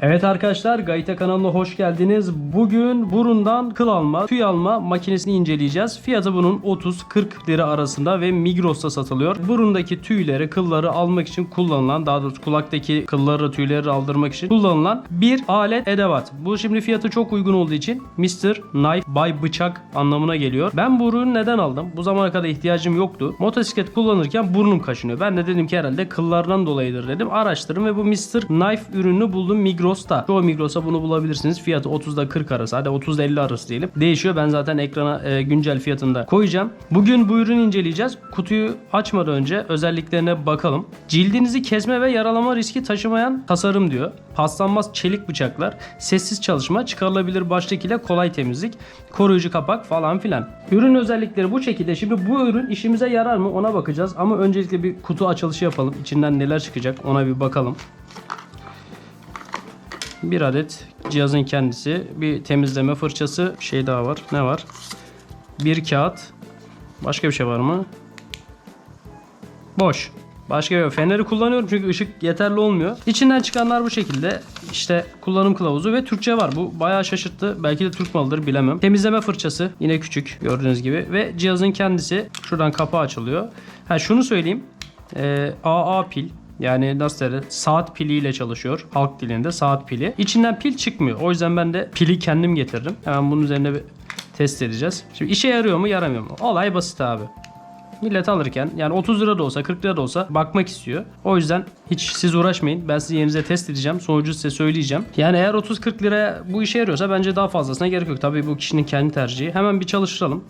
Evet arkadaşlar Gayta kanalına hoş geldiniz. Bugün burundan kıl alma, tüy alma makinesini inceleyeceğiz. Fiyatı bunun 30-40 lira arasında ve Migros'ta satılıyor. Burundaki tüyleri, kılları almak için kullanılan, daha doğrusu kulaktaki kılları, tüyleri aldırmak için kullanılan bir alet edevat. Bu şimdi fiyatı çok uygun olduğu için Mr. Knife by bıçak anlamına geliyor. Ben bu ürünü neden aldım? Bu zamana kadar ihtiyacım yoktu. Motosiklet kullanırken burnum kaşınıyor. Ben de dedim ki herhalde kıllardan dolayıdır dedim. Araştırdım ve bu Mr. Knife ürününü buldum Migros'ta. Çoğu Migros'a bunu bulabilirsiniz. Fiyatı 30'da 40 arası. Hadi 30 50 arası diyelim. Değişiyor. Ben zaten ekrana e, güncel fiyatında koyacağım. Bugün bu ürünü inceleyeceğiz. Kutuyu açmadan önce özelliklerine bakalım. Cildinizi kesme ve yaralama riski taşımayan tasarım diyor. Paslanmaz çelik bıçaklar, sessiz çalışma, çıkarılabilir başlık ile kolay temizlik, koruyucu kapak falan filan. Ürün özellikleri bu şekilde. Şimdi bu ürün işimize yarar mı ona bakacağız. Ama öncelikle bir kutu açılışı yapalım. İçinden neler çıkacak ona bir bakalım. Bir adet cihazın kendisi, bir temizleme fırçası, şey daha var. Ne var? Bir kağıt. Başka bir şey var mı? Boş. Başka şey yok. Feneri kullanıyorum çünkü ışık yeterli olmuyor. İçinden çıkanlar bu şekilde. İşte kullanım kılavuzu ve Türkçe var. Bu bayağı şaşırttı. Belki de Türk malıdır bilemem. Temizleme fırçası yine küçük gördüğünüz gibi ve cihazın kendisi şuradan kapağı açılıyor. Ha şunu söyleyeyim. Ee, AA pil yani nasıl derler? Saat piliyle çalışıyor. Halk dilinde saat pili. İçinden pil çıkmıyor. O yüzden ben de pili kendim getirdim. Hemen bunun üzerine bir test edeceğiz. Şimdi işe yarıyor mu yaramıyor mu? Olay basit abi. Millet alırken yani 30 lira da olsa 40 lira da olsa bakmak istiyor. O yüzden hiç siz uğraşmayın. Ben sizin yerinize test edeceğim. Sonucu size söyleyeceğim. Yani eğer 30-40 liraya bu işe yarıyorsa bence daha fazlasına gerek yok. Tabii bu kişinin kendi tercihi. Hemen bir çalıştıralım.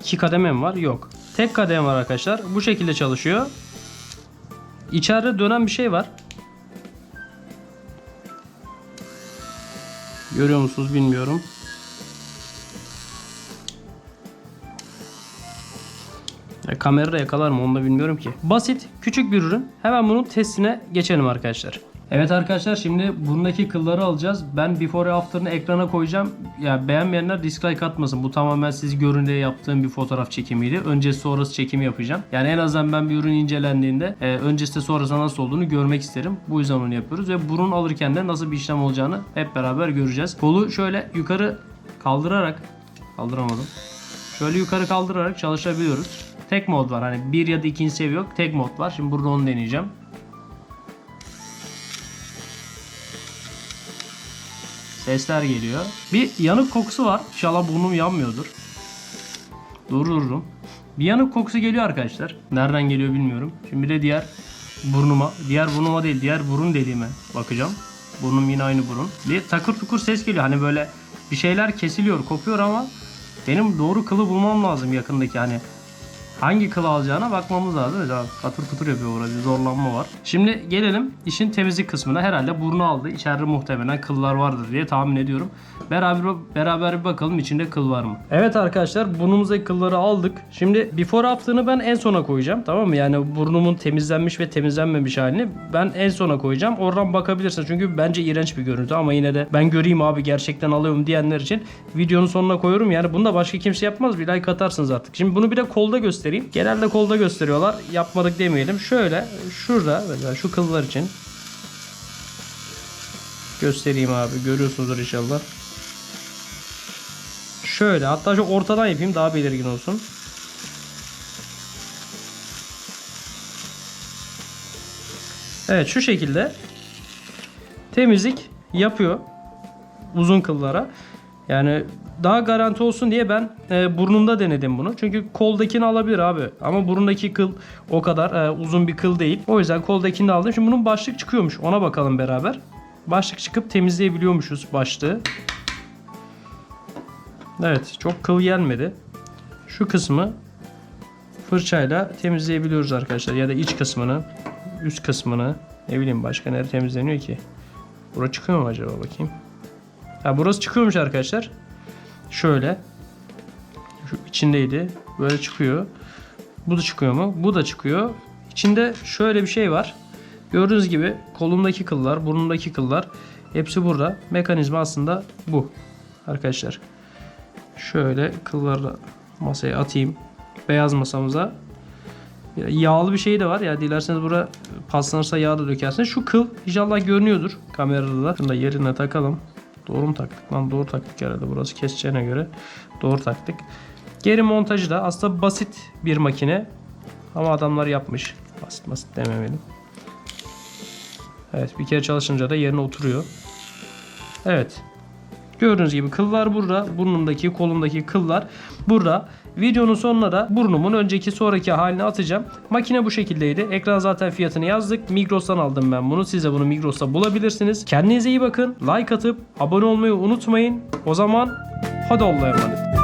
İki kademe mi var? Yok. Tek kademe var arkadaşlar. Bu şekilde çalışıyor. İçeride dönen bir şey var. Görüyor musunuz bilmiyorum. Ya kamerada yakalar mı onu da bilmiyorum ki. Basit, küçük bir ürün. Hemen bunun testine geçelim arkadaşlar. Evet arkadaşlar şimdi bundaki kılları alacağız. Ben before after'ını ekrana koyacağım. Ya beğenmeyenler dislike atmasın. Bu tamamen siz görün diye yaptığım bir fotoğraf çekimiydi. Öncesi sonrası çekimi yapacağım. Yani en azından ben bir ürün incelendiğinde e, öncesi sonrası nasıl olduğunu görmek isterim. Bu yüzden onu yapıyoruz ve burun alırken de nasıl bir işlem olacağını hep beraber göreceğiz. Kolu şöyle yukarı kaldırarak kaldıramadım. Şöyle yukarı kaldırarak çalışabiliyoruz. Tek mod var. Hani bir ya da ikinci seviye yok. Tek mod var. Şimdi burada onu deneyeceğim. Sesler geliyor. Bir yanık kokusu var. İnşallah burnum yanmıyordur. Durdurdum. Bir yanık kokusu geliyor arkadaşlar. Nereden geliyor bilmiyorum. Şimdi de diğer burnuma, diğer burnuma değil, diğer burun deliğime bakacağım. Burnum yine aynı burun. Bir takır tukur ses geliyor. Hani böyle bir şeyler kesiliyor, kopuyor ama benim doğru kılı bulmam lazım yakındaki hani hangi kıl alacağına bakmamız lazım. Mesela katır kutur yapıyor orada bir zorlanma var. Şimdi gelelim işin temizlik kısmına. Herhalde burnu aldı. İçeride muhtemelen kıllar vardır diye tahmin ediyorum. Beraber beraber bir bakalım içinde kıl var mı? Evet arkadaşlar burnumuzdaki kılları aldık. Şimdi before after'ını ben en sona koyacağım. Tamam mı? Yani burnumun temizlenmiş ve temizlenmemiş halini ben en sona koyacağım. Oradan bakabilirsiniz. Çünkü bence iğrenç bir görüntü ama yine de ben göreyim abi gerçekten alıyorum diyenler için videonun sonuna koyuyorum. Yani bunu da başka kimse yapmaz. Bir like atarsınız artık. Şimdi bunu bir de kolda göstereyim. Genelde kolda gösteriyorlar. Yapmadık demeyelim. Şöyle şurada mesela şu kıllar için göstereyim abi. Görüyorsunuzdur inşallah. Şöyle hatta şu ortadan yapayım daha belirgin olsun. Evet şu şekilde temizlik yapıyor uzun kıllara. Yani daha garanti olsun diye ben e, burnumda denedim bunu. Çünkü koldakini alabilir abi. Ama burundaki kıl o kadar e, uzun bir kıl değil. O yüzden koldakini de aldım. Şimdi bunun başlık çıkıyormuş. Ona bakalım beraber. Başlık çıkıp temizleyebiliyormuşuz başlığı. Evet çok kıl gelmedi. Şu kısmı fırçayla temizleyebiliyoruz arkadaşlar. Ya da iç kısmını, üst kısmını. Ne bileyim başka nerede temizleniyor ki? Bura çıkıyor mu acaba bakayım. Ha burası çıkıyormuş arkadaşlar. Şöyle. Şu içindeydi. Böyle çıkıyor. Bu da çıkıyor mu? Bu da çıkıyor. İçinde şöyle bir şey var. Gördüğünüz gibi kolumdaki kıllar, burnumdaki kıllar hepsi burada. Mekanizma aslında bu. Arkadaşlar. Şöyle kılları masaya atayım. Beyaz masamıza. Yağlı bir şey de var ya dilerseniz bura paslanırsa yağ da dökersiniz. Şu kıl inşallah görünüyordur kamerada da. Şunu da yerine takalım. Doğru mu taktık lan? Doğru taktık herhalde burası keseceğine göre. Doğru taktık. Geri montajı da aslında basit bir makine. Ama adamlar yapmış. Basit basit dememeliyim. Evet bir kere çalışınca da yerine oturuyor. Evet. Gördüğünüz gibi kıllar burada. Burnumdaki, kolumdaki kıllar burada. Videonun sonuna da burnumun önceki sonraki halini atacağım. Makine bu şekildeydi. Ekran zaten fiyatını yazdık. Migros'tan aldım ben bunu. Siz de bunu Migros'ta bulabilirsiniz. Kendinize iyi bakın. Like atıp abone olmayı unutmayın. O zaman hadi Allah'a emanet.